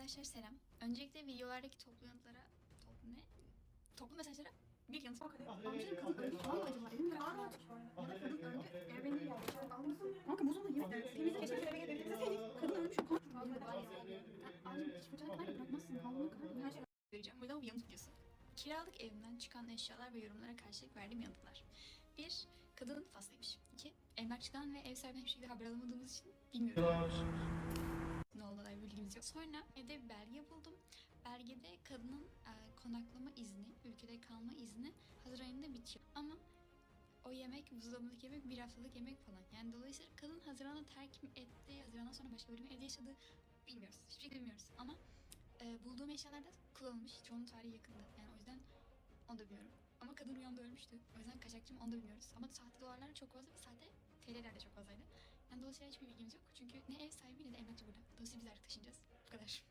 Arkadaşlar selam. Öncelikle videolardaki toplantılara, top ne? Toplu mesajlara bir yanıt. Amcanın kadın öldü falan mı acaba? Elim bu. Ya da kadın öldü. Eğer benim ya dışarı almışsın. Kanka bozulma yemin ederim. Temizle geçen eve temizleseydik. Kadın ölmüş. Kanka ederim. Ağzını hiç var ya bırakmazsın. Havluna kadar her şey. vereceğim. Bu yüzden bir yanıt videosu. Kiralık evimden çıkan eşyalar ve yorumlara karşılık verdiğim yanıtlar. 1. Kadın hastaymış. 2. Emlakçıdan ve ev sahibinden hiçbir şekilde haber alamadığımız için bilmiyorum. Sonra evde bir belge buldum. Belgede kadının e, konaklama izni, ülkede kalma izni Haziran ayında bitiyor. Ama o yemek, buzdolabındaki yemek bir haftalık yemek falan. Yani dolayısıyla kadın Haziran'da terk etti, Haziran'dan sonra başka bir evde yaşadı bilmiyoruz. Hiçbir şey bilmiyoruz. Ama e, bulduğum eşyalar da kullanılmış. Çoğunun tarihi yakında. Yani o yüzden onu da bilmiyorum. Ama kadın rüyamda ölmüştü. O yüzden kaçakçı onu da bilmiyoruz. Ama sahte dolarlar çok fazla ve sahte TL'ler de çok fazlaydı. Yani dolayısıyla hiçbir bilgimiz yok. Çünkü ne ev arkadaş.